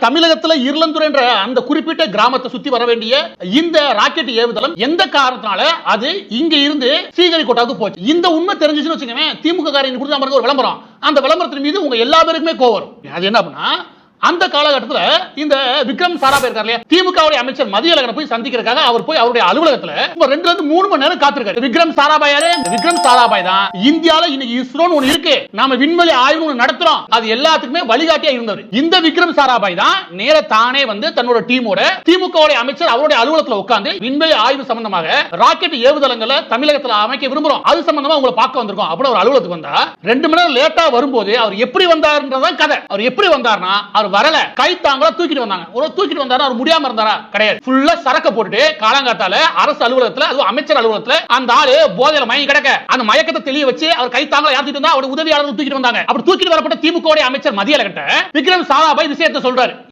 தமிழகத்துல இருளந்துறை என்ற அந்த குறிப்பிட்ட கிராமத்தை சுத்தி வர வேண்டிய இந்த ராக்கெட் ஏவுதளம் எந்த காரணத்தினால அது இங்க இருந்து ஸ்ரீஹரிகோட்டாவுக்கு போச்சு? இந்த உண்மை தெரிஞ்சுச்சுன்னு வச்சுக்கோங்க திமுக காரின் கொடுத்தா பாருங்க ஒரு விளம்பரம். அந்த விளம்பரத்தின் மீது உங்க எல்லா பேருக்குமே கோவம் அது என்ன அப்படின்னா அந்த காலகட்டத்தில் இந்த விக்ரம் சாராபாய் இருக்கார் இல்லையா? திமுகவுடைய அமைச்சர் மதியழகனை போய் சந்திக்கிறதுக்காக அவர் போய் அவருடைய அலுவலகத்தில் சுமார் ரெண்டுல இருந்து மூணு மணி நேரம் காத்திருக்காரு. விக்ரம் சாராபாய் யாரு இந்த விக்ரம் சாராபாய் தான். இந்தியாவில் இன்னைக்கு இஸ்ரோன்னு ஒன்று இருக்கு. நாம விண்வெளி ஆய்வு ஒன்று நடத்துறோம். அது எல்லாத்துக்குமே வழிகாட்டியா இருந்தவர். இந்த விக்ரம் சாராபாய் தான் நேர தானே வந்து தன்னோட டீமோட திமுகவுடைய அமைச்சர் அவருடைய அலுவலகத்தில் உட்கார்ந்து விண்வெளி ஆய்வு சம்பந்தமாக ராக்கெட் ஏவுதளங்களை தமிழகத்தில் அமைக்க விரும்புறோம். அது சம்பந்தமா உங்களை பார்க்க வந்திருக்கோம். அப்படின்னு அவர் அலுவலகத்துக்கு வந்தா ரெண்டு மணி நேரம் லேட்டா வரும்போது அவர் எப்படி வந்தாருன்றதான் கதை. அவர் எப்படி வந்தாருன்னா அவர் வரல. கை தூக்கிட்டு வந்தாங்க. ஒரு தூக்கிட்டு வந்தாரா அவர் முடியாம இருந்தாரா? கிடையாது. ஃபுல்லா சரக்க போட்டுட்டு காலங்காத்தால அரசு அலுவலகத்துல அது அமைச்சர் அலுவலகத்துல அந்த ஆளு போதையில மயங்கி கிடக்க. அந்த மயக்கத்தை தெளிய வச்சு அவர் கை தாங்களா யாத்திட்டு வந்தா? அவர் உதவியாளர்கள் தூக்கிட்டு வந்தாங்க. அப்படி தூக்கிட்டு வரப்பட்ட திமுக அமைச்சர் மதியழகட்ட விக்ரம் சாராபாய் விஷயத்தை சொல்றாரு.